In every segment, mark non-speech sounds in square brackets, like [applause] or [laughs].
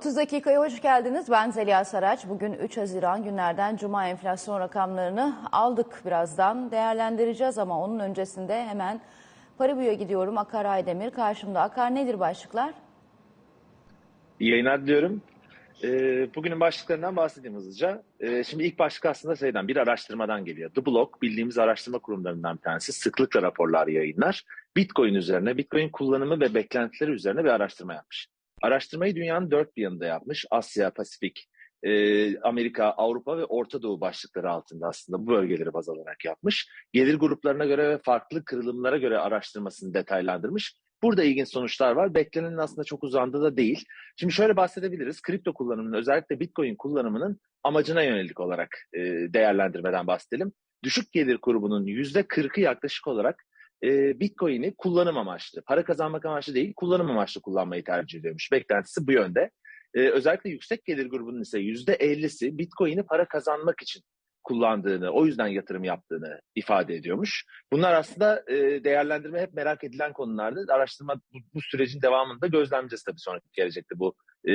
30 dakikaya hoş geldiniz. Ben Zeliha Saraç. Bugün 3 Haziran günlerden Cuma enflasyon rakamlarını aldık birazdan. Değerlendireceğiz ama onun öncesinde hemen Paribu'ya gidiyorum. Akar Aydemir karşımda. Akar nedir başlıklar? İyi yayınlar diliyorum. Ee, bugünün başlıklarından bahsedeyim hızlıca. Ee, şimdi ilk başlık aslında şeyden bir araştırmadan geliyor. The Block bildiğimiz araştırma kurumlarından bir tanesi sıklıkla raporlar yayınlar. Bitcoin üzerine, Bitcoin kullanımı ve beklentileri üzerine bir araştırma yapmış. Araştırmayı dünyanın dört bir yanında yapmış. Asya, Pasifik, e, Amerika, Avrupa ve Orta Doğu başlıkları altında aslında bu bölgeleri baz alarak yapmış. Gelir gruplarına göre ve farklı kırılımlara göre araştırmasını detaylandırmış. Burada ilginç sonuçlar var. Beklenenin aslında çok uzandığı da değil. Şimdi şöyle bahsedebiliriz. Kripto kullanımının özellikle Bitcoin kullanımının amacına yönelik olarak e, değerlendirmeden bahsedelim. Düşük gelir grubunun %40'ı yaklaşık olarak e, Bitcoin'i kullanım amaçlı, para kazanmak amaçlı değil, kullanım amaçlı kullanmayı tercih ediyormuş. Beklentisi bu yönde. E, özellikle yüksek gelir grubunun ise %50'si Bitcoin'i para kazanmak için kullandığını, o yüzden yatırım yaptığını ifade ediyormuş. Bunlar aslında e, değerlendirme hep merak edilen konulardı. Araştırma bu, bu sürecin devamında gözlemleyeceğiz tabii sonraki gelecekte bu e,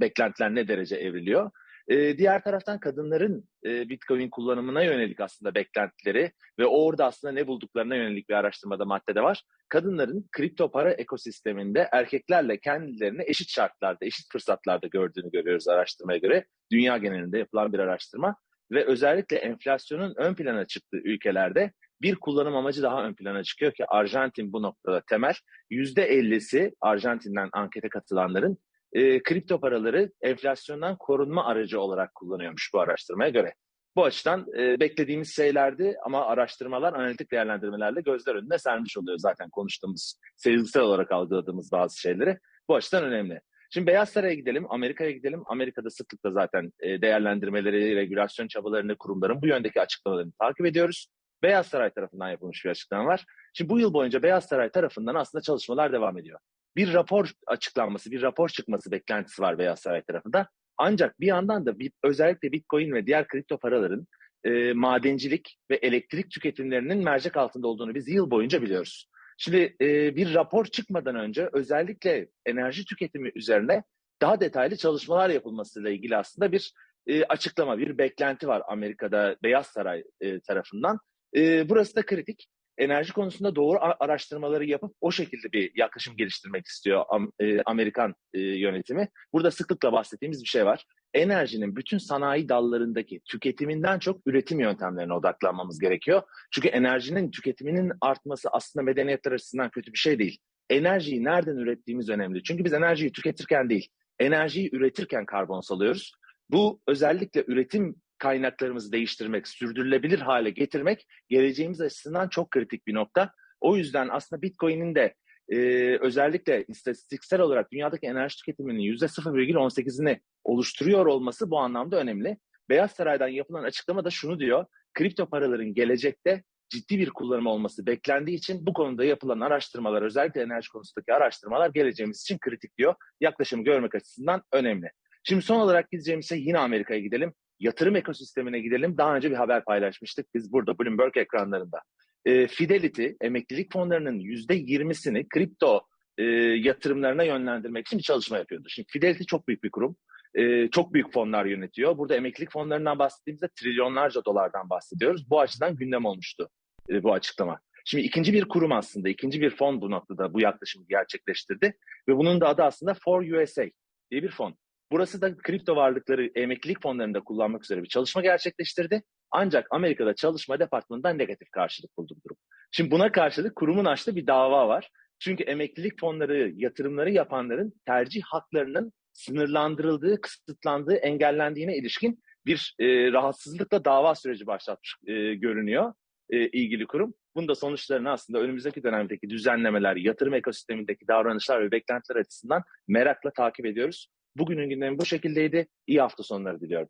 beklentiler ne derece evriliyor. E, diğer taraftan kadınların e, Bitcoin kullanımına yönelik aslında beklentileri ve orada aslında ne bulduklarına yönelik bir araştırmada maddede var. Kadınların kripto para ekosisteminde erkeklerle kendilerini eşit şartlarda, eşit fırsatlarda gördüğünü görüyoruz araştırmaya göre. Dünya genelinde yapılan bir araştırma ve özellikle enflasyonun ön plana çıktığı ülkelerde bir kullanım amacı daha ön plana çıkıyor ki Arjantin bu noktada temel. %50'si Arjantin'den ankete katılanların e, kripto paraları enflasyondan korunma aracı olarak kullanıyormuş bu araştırmaya göre. Bu açıdan e, beklediğimiz şeylerdi ama araştırmalar analitik değerlendirmelerle gözler önüne sermiş oluyor zaten konuştuğumuz, seyircisel olarak algıladığımız bazı şeyleri. Bu açıdan önemli. Şimdi Beyaz Saray'a gidelim, Amerika'ya gidelim. Amerika'da sıklıkla zaten e, değerlendirmeleri, regülasyon çabalarını, kurumların bu yöndeki açıklamalarını takip ediyoruz. Beyaz Saray tarafından yapılmış bir açıklama var. Şimdi bu yıl boyunca Beyaz Saray tarafından aslında çalışmalar devam ediyor. Bir rapor açıklanması, bir rapor çıkması beklentisi var Beyaz Saray tarafında. Ancak bir yandan da bir, özellikle Bitcoin ve diğer kripto paraların e, madencilik ve elektrik tüketimlerinin mercek altında olduğunu biz yıl boyunca biliyoruz. Şimdi e, bir rapor çıkmadan önce özellikle enerji tüketimi üzerine daha detaylı çalışmalar yapılmasıyla ilgili aslında bir e, açıklama, bir beklenti var Amerika'da Beyaz Saray e, tarafından. E, burası da kritik. Enerji konusunda doğru araştırmaları yapıp o şekilde bir yaklaşım geliştirmek istiyor e, Amerikan e, yönetimi. Burada sıklıkla bahsettiğimiz bir şey var. Enerjinin bütün sanayi dallarındaki tüketiminden çok üretim yöntemlerine odaklanmamız gerekiyor. Çünkü enerjinin tüketiminin artması aslında medeniyetler açısından kötü bir şey değil. Enerjiyi nereden ürettiğimiz önemli. Çünkü biz enerjiyi tüketirken değil, enerjiyi üretirken karbon salıyoruz. Bu özellikle üretim kaynaklarımızı değiştirmek, sürdürülebilir hale getirmek geleceğimiz açısından çok kritik bir nokta. O yüzden aslında Bitcoin'in de e, özellikle istatistiksel olarak dünyadaki enerji tüketiminin %0,18'ini oluşturuyor olması bu anlamda önemli. Beyaz Saray'dan yapılan açıklama da şunu diyor. Kripto paraların gelecekte ciddi bir kullanım olması beklendiği için bu konuda yapılan araştırmalar özellikle enerji konusundaki araştırmalar geleceğimiz için kritik diyor. Yaklaşımı görmek açısından önemli. Şimdi son olarak gideceğimiz şey yine Amerika'ya gidelim. Yatırım ekosistemine gidelim. Daha önce bir haber paylaşmıştık biz burada Bloomberg ekranlarında. E, Fidelity emeklilik fonlarının %20'sini kripto e, yatırımlarına yönlendirmek için bir çalışma yapıyordu. Şimdi Fidelity çok büyük bir kurum. E, çok büyük fonlar yönetiyor. Burada emeklilik fonlarından bahsettiğimizde trilyonlarca dolardan bahsediyoruz. Bu açıdan gündem olmuştu e, bu açıklama. Şimdi ikinci bir kurum aslında, ikinci bir fon bu noktada bu yaklaşımı gerçekleştirdi. Ve bunun da adı aslında For USA diye bir fon. Burası da kripto varlıkları emeklilik fonlarında kullanmak üzere bir çalışma gerçekleştirdi. Ancak Amerika'da çalışma departmanından negatif karşılık buldu bu durum. Şimdi buna karşılık kurumun açtığı bir dava var. Çünkü emeklilik fonları yatırımları yapanların tercih haklarının sınırlandırıldığı, kısıtlandığı, engellendiğine ilişkin bir e, rahatsızlıkla dava süreci başlatmış e, görünüyor e, ilgili kurum. Bunun da sonuçlarını aslında önümüzdeki dönemdeki düzenlemeler, yatırım ekosistemindeki davranışlar ve beklentiler açısından merakla takip ediyoruz. Bugünün gündemi bu şekildeydi. İyi hafta sonları diliyorum.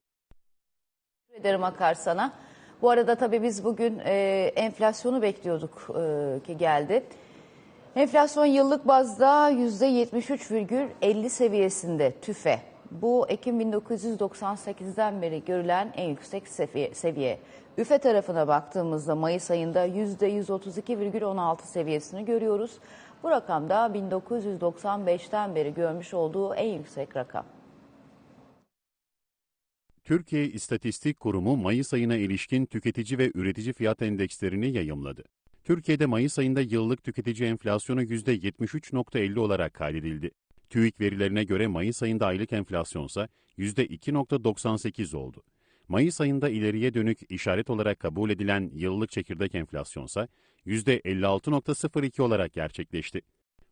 Ederim Akar sana. Bu arada tabii biz bugün e, enflasyonu bekliyorduk e, ki geldi. Enflasyon yıllık bazda %73,50 seviyesinde tüfe. Bu Ekim 1998'den beri görülen en yüksek seviye. seviye. Üfe tarafına baktığımızda Mayıs ayında %132,16 seviyesini görüyoruz. Bu rakam da 1995'ten beri görmüş olduğu en yüksek rakam. Türkiye İstatistik Kurumu Mayıs ayına ilişkin tüketici ve üretici fiyat endekslerini yayımladı. Türkiye'de Mayıs ayında yıllık tüketici enflasyonu %73.50 olarak kaydedildi. TÜİK verilerine göre Mayıs ayında aylık enflasyonsa %2.98 oldu. Mayıs ayında ileriye dönük işaret olarak kabul edilen yıllık çekirdek enflasyonsa %56.02 olarak gerçekleşti.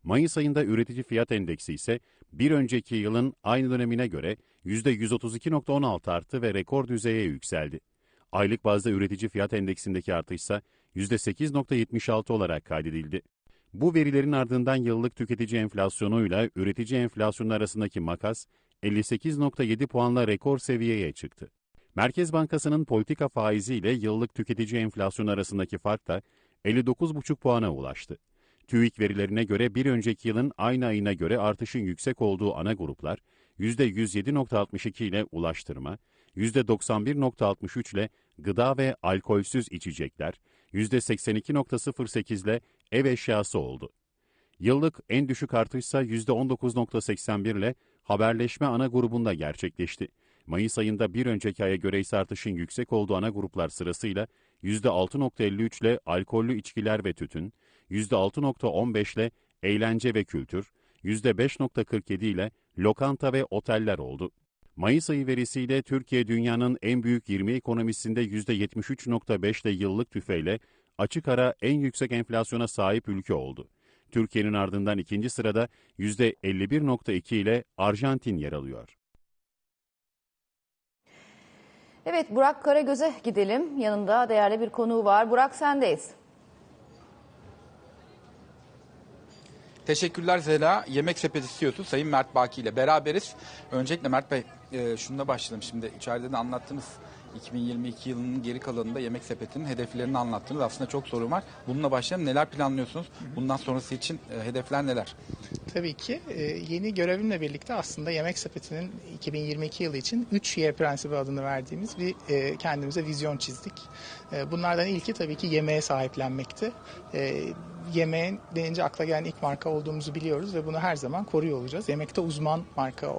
Mayıs ayında üretici fiyat endeksi ise bir önceki yılın aynı dönemine göre %132.16 arttı ve rekor düzeye yükseldi. Aylık bazda üretici fiyat endeksindeki artış ise %8.76 olarak kaydedildi. Bu verilerin ardından yıllık tüketici enflasyonuyla üretici enflasyonu arasındaki makas 58.7 puanla rekor seviyeye çıktı. Merkez Bankası'nın politika faizi ile yıllık tüketici enflasyonu arasındaki fark da 59,5 puana ulaştı. TÜİK verilerine göre bir önceki yılın aynı ayına göre artışın yüksek olduğu ana gruplar %107.62 ile ulaştırma, %91.63 ile gıda ve alkolsüz içecekler, %82.08 ile ev eşyası oldu. Yıllık en düşük artışsa %19.81 ile haberleşme ana grubunda gerçekleşti. Mayıs ayında bir önceki aya göre ise artışın yüksek olduğu ana gruplar sırasıyla %6.53 ile alkollü içkiler ve tütün, %6.15 ile eğlence ve kültür, %5.47 ile lokanta ve oteller oldu. Mayıs ayı verisiyle Türkiye dünyanın en büyük 20 ekonomisinde %73.5 ile yıllık tüfeyle açık ara en yüksek enflasyona sahip ülke oldu. Türkiye'nin ardından ikinci sırada %51.2 ile Arjantin yer alıyor. Evet Burak Karagöz'e gidelim. Yanında değerli bir konuğu var. Burak sendeyiz. Teşekkürler Zela. Yemek Sepeti CEO'su Sayın Mert Baki ile beraberiz. Öncelikle Mert Bey e, şununla başlayalım. Şimdi içeride de anlattınız. 2022 yılının geri kalanında Yemek Sepeti'nin hedeflerini anlattınız. Aslında çok soru var. Bununla başlayalım. Neler planlıyorsunuz? Bundan sonrası için e, hedefler neler? Tabii ki e, yeni görevimle birlikte aslında Yemek Sepeti'nin 2022 yılı için 3Y prensibi adını verdiğimiz bir e, kendimize vizyon çizdik. E, bunlardan ilki tabii ki yemeğe sahiplenmekti. Yemeğin deyince akla gelen ilk marka olduğumuzu biliyoruz ve bunu her zaman koruyor olacağız. Yemekte uzman marka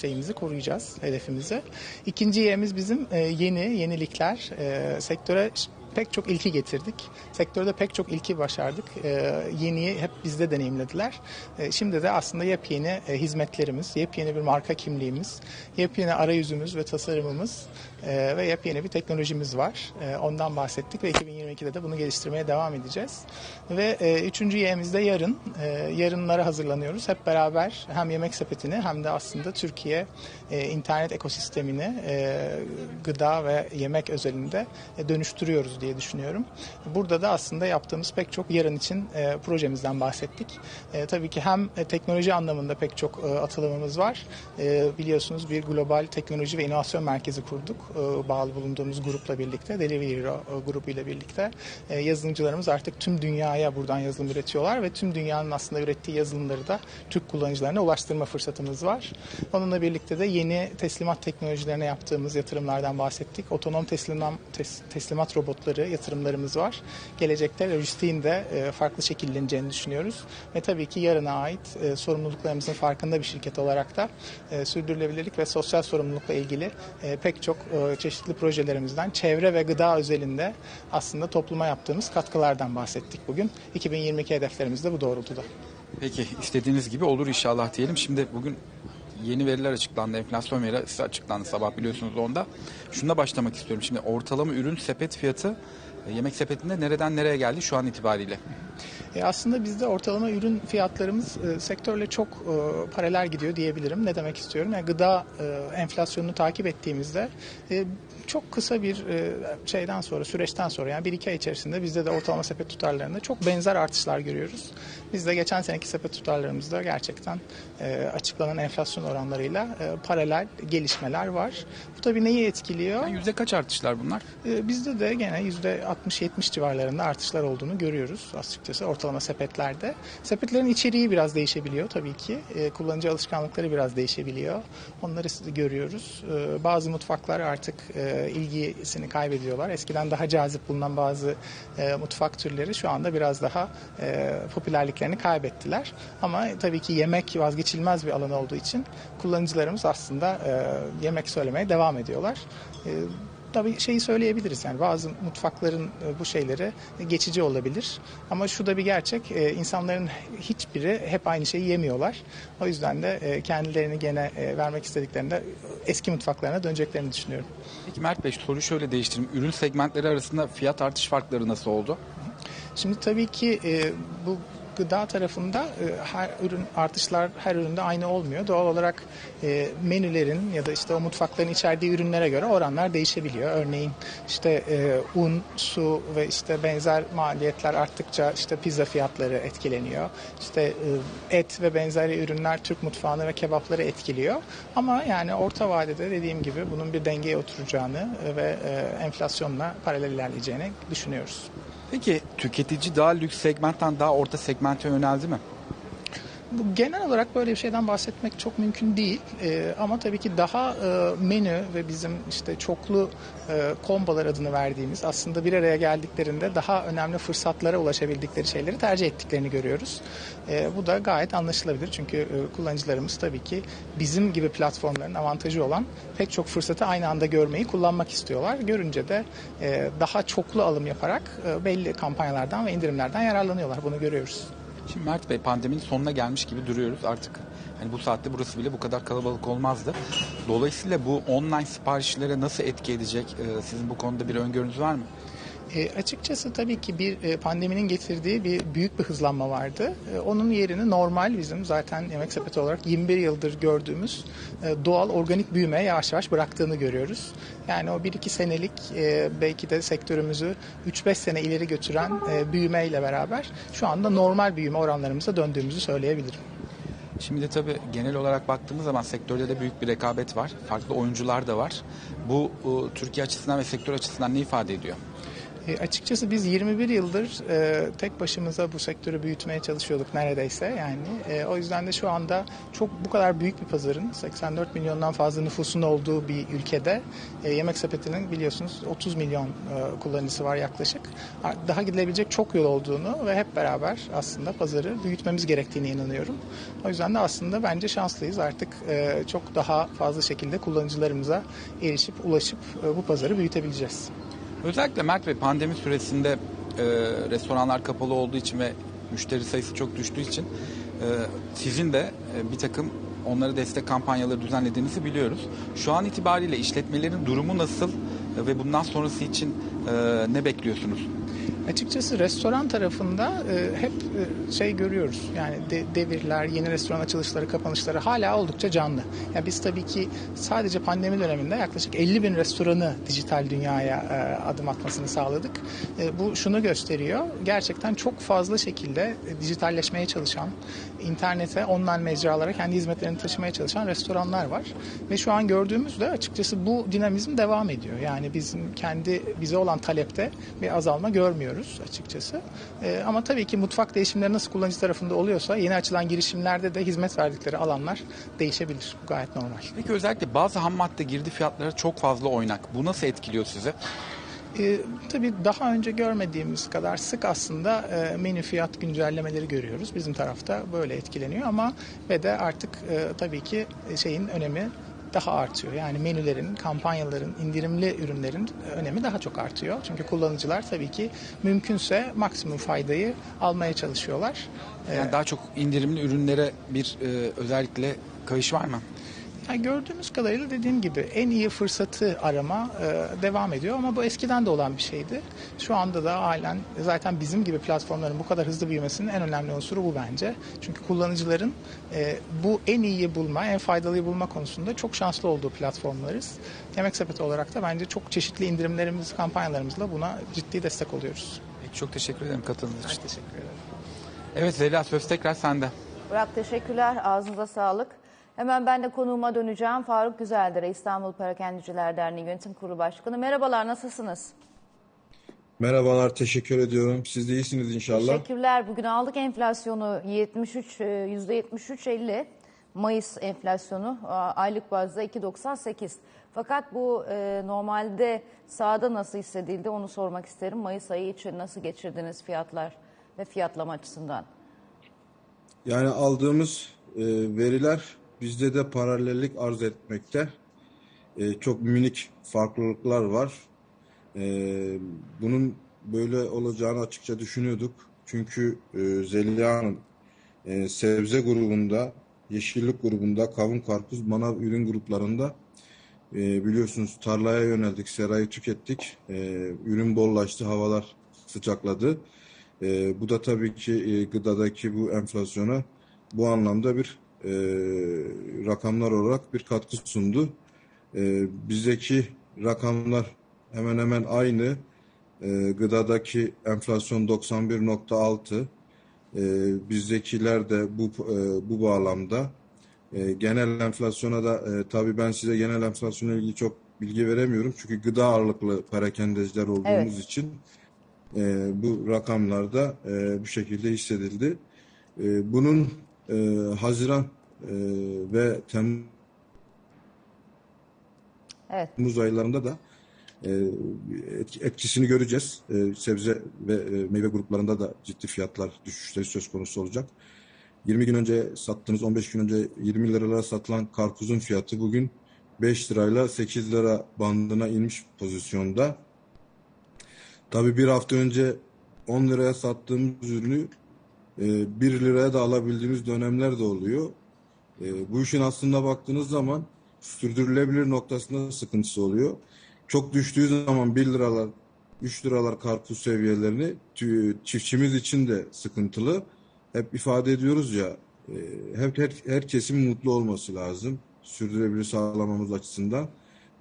şeyimizi koruyacağız, hedefimizi. İkinci Y'miz bizim yeni, yenilikler. Sektöre pek çok ilki getirdik. Sektörde pek çok ilki başardık. Ee, yeniyi hep bizde deneyimlediler. Ee, şimdi de aslında yepyeni e, hizmetlerimiz, yepyeni bir marka kimliğimiz, yepyeni arayüzümüz ve tasarımımız e, ve yepyeni bir teknolojimiz var. E, ondan bahsettik ve 2022'de de bunu geliştirmeye devam edeceğiz. Ve e, üçüncü Y'miz de yarın. E, yarınlara hazırlanıyoruz. Hep beraber hem yemek sepetini hem de aslında Türkiye e, internet ekosistemini e, gıda ve yemek özelinde e, dönüştürüyoruz diye düşünüyorum. Burada da aslında yaptığımız pek çok yarın için e, projemizden bahsettik. E, tabii ki hem e, teknoloji anlamında pek çok e, atılımımız var. E, biliyorsunuz bir global teknoloji ve inovasyon merkezi kurduk. E, bağlı bulunduğumuz grupla birlikte, Delivery e, grubuyla birlikte. E, yazılımcılarımız artık tüm dünyaya buradan yazılım üretiyorlar ve tüm dünyanın aslında ürettiği yazılımları da Türk kullanıcılarına ulaştırma fırsatımız var. Onunla birlikte de yeni teslimat teknolojilerine yaptığımız yatırımlardan bahsettik. Otonom teslimat, tes, teslimat robotları yatırımlarımız var. Gelecekte lojistiğin de farklı şekilleneceğini düşünüyoruz. Ve tabii ki yarına ait sorumluluklarımızın farkında bir şirket olarak da sürdürülebilirlik ve sosyal sorumlulukla ilgili pek çok çeşitli projelerimizden çevre ve gıda özelinde aslında topluma yaptığımız katkılardan bahsettik bugün. 2022 hedeflerimiz de bu doğrultuda. Peki istediğiniz gibi olur inşallah diyelim. Şimdi bugün yeni veriler açıklandı. Enflasyon verisi açıklandı sabah biliyorsunuz onda. Şununla başlamak istiyorum. Şimdi ortalama ürün sepet fiyatı e, yemek sepetinde nereden nereye geldi şu an itibariyle? E aslında bizde ortalama ürün fiyatlarımız e, sektörle çok e, paralel gidiyor diyebilirim. Ne demek istiyorum? Yani gıda e, enflasyonunu takip ettiğimizde e, çok kısa bir e, şeyden sonra, süreçten sonra yani bir iki ay içerisinde bizde de ortalama sepet tutarlarında çok benzer artışlar görüyoruz. Biz de geçen seneki sepet tutarlarımızda gerçekten e, açıklanan enflasyon oranlarıyla e, paralel gelişmeler var. Bu tabii neyi etkiliyor? Yani yüzde kaç artışlar bunlar? E, bizde de gene yüzde 60-70 civarlarında artışlar olduğunu görüyoruz açıkçası ortalama ortalama sepetlerde. Sepetlerin içeriği biraz değişebiliyor tabii ki. E, kullanıcı alışkanlıkları biraz değişebiliyor. Onları görüyoruz. E, bazı mutfaklar artık e, ilgisini kaybediyorlar. Eskiden daha cazip bulunan bazı e, mutfak türleri şu anda biraz daha e, popülerliklerini kaybettiler. Ama tabii ki yemek vazgeçilmez bir alan olduğu için kullanıcılarımız aslında e, yemek söylemeye devam ediyorlar. E, Tabii şeyi söyleyebiliriz yani bazı mutfakların e, bu şeyleri geçici olabilir. Ama şu da bir gerçek e, insanların hiçbiri hep aynı şeyi yemiyorlar. O yüzden de e, kendilerini gene vermek istediklerinde eski mutfaklarına döneceklerini düşünüyorum. Peki Mert Bey soruyu şöyle değiştireyim. Ürün segmentleri arasında fiyat artış farkları nasıl oldu? Şimdi tabii ki e, bu gıda tarafında e, her ürün artışlar her üründe aynı olmuyor. Doğal olarak e, menülerin ya da işte o mutfakların içerdiği ürünlere göre oranlar değişebiliyor. Örneğin işte e, un, su ve işte benzer maliyetler arttıkça işte pizza fiyatları etkileniyor. İşte et ve benzeri ürünler Türk mutfağını ve kebapları etkiliyor. Ama yani orta vadede dediğim gibi bunun bir dengeye oturacağını ve enflasyonla paralel ilerleyeceğini düşünüyoruz. Peki tüketici daha lüks segmentten daha orta segmente yöneldi mi? Bu genel olarak böyle bir şeyden bahsetmek çok mümkün değil. Ee, ama tabii ki daha e, menü ve bizim işte çoklu e, kombolar adını verdiğimiz aslında bir araya geldiklerinde daha önemli fırsatlara ulaşabildikleri şeyleri tercih ettiklerini görüyoruz. E, bu da gayet anlaşılabilir çünkü e, kullanıcılarımız tabii ki bizim gibi platformların avantajı olan pek çok fırsatı aynı anda görmeyi kullanmak istiyorlar. Görünce de e, daha çoklu alım yaparak e, belli kampanyalardan ve indirimlerden yararlanıyorlar. Bunu görüyoruz. Şimdi Mert Bey pandeminin sonuna gelmiş gibi duruyoruz artık. Hani bu saatte burası bile bu kadar kalabalık olmazdı. Dolayısıyla bu online siparişlere nasıl etki edecek? Ee, Sizin bu konuda bir öngörünüz var mı? E, açıkçası tabii ki bir e, pandeminin getirdiği bir büyük bir hızlanma vardı. E, onun yerini normal bizim zaten yemek sepeti olarak 21 yıldır gördüğümüz e, doğal organik büyümeye yavaş yavaş bıraktığını görüyoruz. Yani o 1-2 senelik e, belki de sektörümüzü 3-5 sene ileri götüren e, büyümeyle beraber şu anda normal büyüme oranlarımıza döndüğümüzü söyleyebilirim. Şimdi tabii genel olarak baktığımız zaman sektörde de büyük bir rekabet var. Farklı oyuncular da var. Bu Türkiye açısından ve sektör açısından ne ifade ediyor? E, açıkçası biz 21 yıldır e, tek başımıza bu sektörü büyütmeye çalışıyorduk neredeyse yani. E, o yüzden de şu anda çok bu kadar büyük bir pazarın 84 milyondan fazla nüfusun olduğu bir ülkede e, Yemek Sepeti'nin biliyorsunuz 30 milyon e, kullanıcısı var yaklaşık. Daha gidilebilecek çok yol olduğunu ve hep beraber aslında pazarı büyütmemiz gerektiğine inanıyorum. O yüzden de aslında bence şanslıyız artık e, çok daha fazla şekilde kullanıcılarımıza erişip ulaşıp e, bu pazarı büyütebileceğiz. Özellikle Mert Bey pandemi süresinde e, restoranlar kapalı olduğu için ve müşteri sayısı çok düştüğü için e, sizin de e, bir takım onlara destek kampanyaları düzenlediğinizi biliyoruz. Şu an itibariyle işletmelerin durumu nasıl e, ve bundan sonrası için e, ne bekliyorsunuz? Açıkçası restoran tarafında e, hep e, şey görüyoruz. Yani de- devirler, yeni restoran açılışları, kapanışları hala oldukça canlı. Yani biz tabii ki sadece pandemi döneminde yaklaşık 50 bin restoranı dijital dünyaya e, adım atmasını sağladık. E, bu şunu gösteriyor. Gerçekten çok fazla şekilde e, dijitalleşmeye çalışan, internete, online mecralara kendi hizmetlerini taşımaya çalışan restoranlar var. Ve şu an gördüğümüzde açıkçası bu dinamizm devam ediyor. Yani bizim kendi bize olan talepte bir azalma görmüyoruz açıkçası. Ee, ama tabii ki mutfak değişimleri nasıl kullanıcı tarafında oluyorsa yeni açılan girişimlerde de hizmet verdikleri alanlar değişebilir. Bu gayet normal. Peki özellikle bazı ham madde girdi fiyatları çok fazla oynak. Bu nasıl etkiliyor sizi? Ee, tabii daha önce görmediğimiz kadar sık aslında e, menü fiyat güncellemeleri görüyoruz. Bizim tarafta böyle etkileniyor ama ve de artık e, tabii ki şeyin önemi daha artıyor. Yani menülerin, kampanyaların, indirimli ürünlerin önemi daha çok artıyor. Çünkü kullanıcılar tabii ki mümkünse maksimum faydayı almaya çalışıyorlar. Ee, Yani daha çok indirimli ürünlere bir e, özellikle kayış var mı? Yani gördüğümüz kadarıyla dediğim gibi en iyi fırsatı arama e, devam ediyor ama bu eskiden de olan bir şeydi. Şu anda da halen zaten bizim gibi platformların bu kadar hızlı büyümesinin en önemli unsuru bu bence. Çünkü kullanıcıların e, bu en iyiyi bulma, en faydalıyı bulma konusunda çok şanslı olduğu platformlarız. Yemek Sepeti olarak da bence çok çeşitli indirimlerimiz, kampanyalarımızla buna ciddi destek oluyoruz. Peki çok teşekkür ederim katıldığınız için. Teşekkür ederim. Evet Zeliha söz tekrar sende. Burak teşekkürler. Ağzınıza sağlık. Hemen ben de konuğuma döneceğim. Faruk Güzeldere İstanbul Perakendiciler Derneği Yönetim Kurulu Başkanı. Merhabalar nasılsınız? Merhabalar, teşekkür ediyorum. Siz de iyisiniz inşallah. Teşekkürler. Bugün aldık enflasyonu 73 e, %73.50. Mayıs enflasyonu a, aylık bazda 2.98. Fakat bu e, normalde sahada nasıl hissedildi onu sormak isterim. Mayıs ayı için nasıl geçirdiniz fiyatlar ve fiyatlama açısından? Yani aldığımız e, veriler bizde de paralellik arz etmekte. E, çok minik farklılıklar var. E, bunun böyle olacağını açıkça düşünüyorduk. Çünkü e, Zeliha e, sebze grubunda, yeşillik grubunda, kavun, karpuz, manav ürün gruplarında e, biliyorsunuz tarlaya yöneldik, serayı tükettik. E, ürün bollaştı, havalar sıcakladı. E, bu da tabii ki e, gıdadaki bu enflasyona bu anlamda bir e, rakamlar olarak bir katkı sundu. E, bizdeki rakamlar hemen hemen aynı. E, gıdadaki enflasyon 91.6. E, bizdekiler de bu e, bu bağlamda. E, genel enflasyona da e, tabii ben size genel enflasyonla ilgili çok bilgi veremiyorum. Çünkü gıda ağırlıklı perakendeciler olduğumuz Evet. için e, bu rakamlarda e, bu şekilde hissedildi. E, bunun e, Haziran e, ve Temmuz Evet. aylarında da e, etki- etkisini göreceğiz. E, sebze ve e, meyve gruplarında da ciddi fiyatlar düşüşleri söz konusu olacak. 20 gün önce sattığınız, 15 gün önce 20 liralara satılan karpuzun fiyatı bugün 5 lirayla 8 lira bandına inmiş pozisyonda. Tabii bir hafta önce 10 liraya sattığımız ürünü e, 1 liraya da alabildiğimiz dönemler de oluyor. E, bu işin aslında baktığınız zaman sürdürülebilir noktasında sıkıntısı oluyor. Çok düştüğü zaman 1 liralar, 3 liralar karpuz seviyelerini çiftçimiz için de sıkıntılı. Hep ifade ediyoruz ya, e, her, her, herkesin mutlu olması lazım. Sürdürülebilir sağlamamız açısından.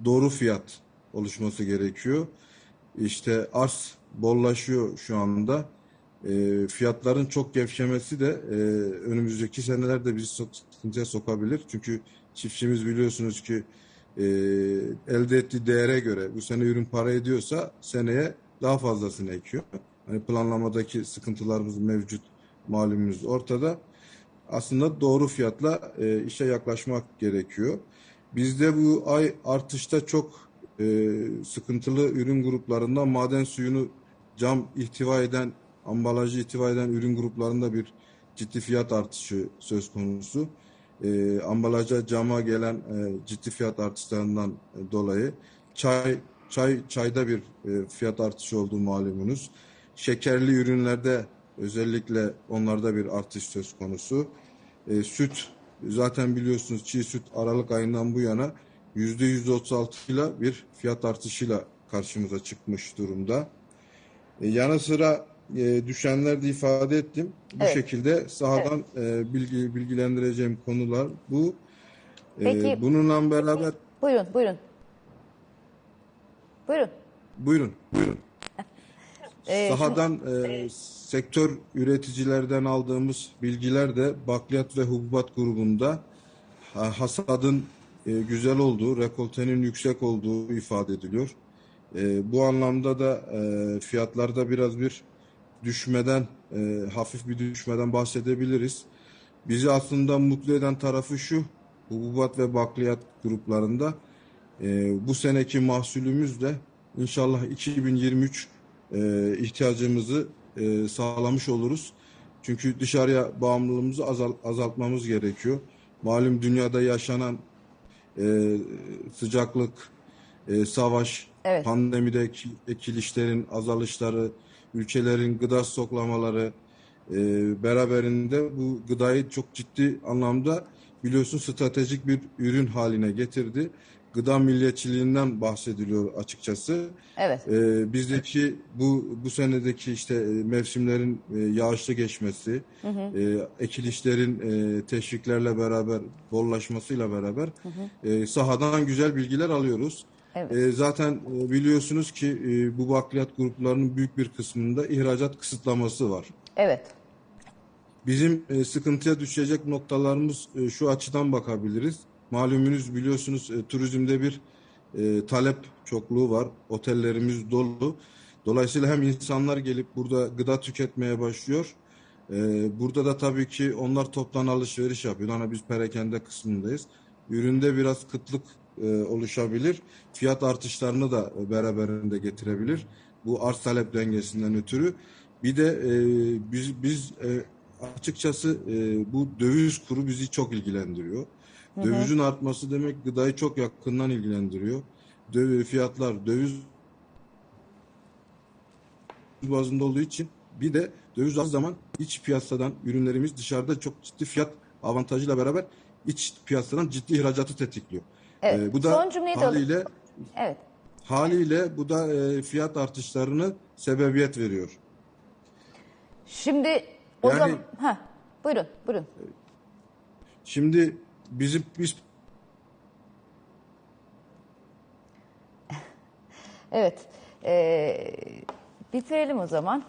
Doğru fiyat oluşması gerekiyor. İşte arz bollaşıyor şu anda. E, fiyatların çok gevşemesi de e, önümüzdeki senelerde bizi sıkıntıya sokabilir. Çünkü çiftçimiz biliyorsunuz ki e, elde ettiği değere göre bu sene ürün para ediyorsa seneye daha fazlasını ekiyor. Hani planlamadaki sıkıntılarımız mevcut, malumunuz ortada. Aslında doğru fiyatla e, işe yaklaşmak gerekiyor. Bizde bu ay artışta çok e, sıkıntılı ürün gruplarında maden suyunu cam ihtiva eden, ambalajı ihtiva eden ürün gruplarında bir ciddi fiyat artışı söz konusu. E, ambalaja cama gelen e, ciddi fiyat artışlarından e, dolayı çay çay çayda bir e, fiyat artışı olduğu malumunuz. Şekerli ürünlerde özellikle onlarda bir artış söz konusu. E, süt zaten biliyorsunuz çiğ süt Aralık ayından bu yana %136 ile bir fiyat artışıyla karşımıza çıkmış durumda. E, yanı sıra e, düşenler de ifade ettim. Bu Evet. şekilde sahadan e, bilgi bilgilendireceğim konular bu. E, Peki- bununla beraber Buyurun, buyurun. Buyurun. buyurun buyurun. [laughs] Ee, Sahadan e, sektör üreticilerden aldığımız bilgiler de bakliyat ve hububat grubunda ha- hasadın e, güzel olduğu, rekoltenin yüksek olduğu ifade ediliyor. E, bu anlamda da e, fiyatlarda biraz bir düşmeden, e, hafif bir düşmeden bahsedebiliriz. Bizi aslında mutlu eden tarafı şu, hububat ve bakliyat gruplarında e, bu seneki mahsulümüz de inşallah 2023 e, ihtiyacımızı e, sağlamış oluruz. Çünkü dışarıya bağımlılığımızı azal- azaltmamız gerekiyor. Malum dünyada yaşanan e, sıcaklık, e, savaş, Evet. pandemideki ekilişlerin azalışları, ülkelerin gıda stoklamaları e, beraberinde bu gıdayı çok ciddi anlamda biliyorsun stratejik bir ürün haline getirdi. Gıda milliyetçiliğinden bahsediliyor açıkçası. Evet. Ee, bizdeki bu bu senedeki işte e, mevsimlerin e, yağışlı geçmesi, e, ekilişlerin e, teşviklerle beraber bollaşmasıyla beraber e, sahadan güzel bilgiler alıyoruz. Evet. E, zaten e, biliyorsunuz ki e, bu bakliyat gruplarının büyük bir kısmında ihracat kısıtlaması var. Evet. Bizim e, sıkıntıya düşecek noktalarımız e, şu açıdan bakabiliriz. Malumunuz biliyorsunuz e, turizmde bir e, talep çokluğu var. Otellerimiz dolu. Dolayısıyla hem insanlar gelip burada gıda tüketmeye başlıyor. Ee, burada da tabii ki onlar toptan alışveriş yapıyor. Hani biz perakende kısmındayız. Üründe biraz kıtlık e, oluşabilir. Fiyat artışlarını da beraberinde getirebilir. Bu arz talep dengesinden ötürü. Bir de e, biz biz e, açıkçası e, bu döviz kuru bizi çok ilgilendiriyor. Dövizin artması demek gıdayı çok yakından ilgilendiriyor. Döviz fiyatlar döviz bazında olduğu için bir de döviz az zaman iç piyasadan ürünlerimiz dışarıda çok ciddi fiyat avantajıyla beraber iç piyasadan ciddi ihracatı tetikliyor. Evet. Ee, bu da Son cümleyi de haliyle Evet. haliyle bu da e, fiyat artışlarını sebebiyet veriyor. Şimdi o Yani- zaman ha buyurun buyurun. Şimdi bizim biz Evet. Ee, bitirelim o zaman.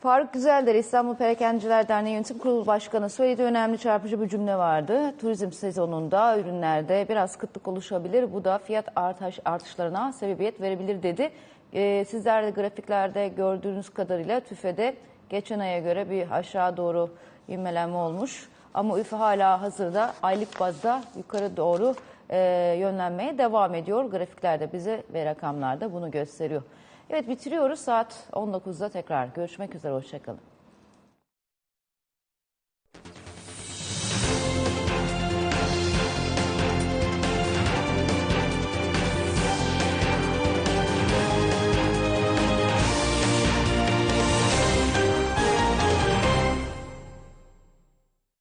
Faruk Güzelder İstanbul Perakendiciler Derneği Yönetim Kurulu Başkanı söylediği önemli çarpıcı bir cümle vardı. Turizm sezonunda ürünlerde biraz kıtlık oluşabilir. Bu da fiyat artış, artışlarına sebebiyet verebilir dedi. Ee, sizler de grafiklerde gördüğünüz kadarıyla TÜFE'de geçen aya göre bir aşağı doğru inmelenme olmuş. Ama üfe hala hazırda aylık bazda yukarı doğru e, yönlenmeye devam ediyor. Grafiklerde bize ve rakamlarda bunu gösteriyor. Evet bitiriyoruz. Saat 19'da tekrar görüşmek üzere. Hoşçakalın.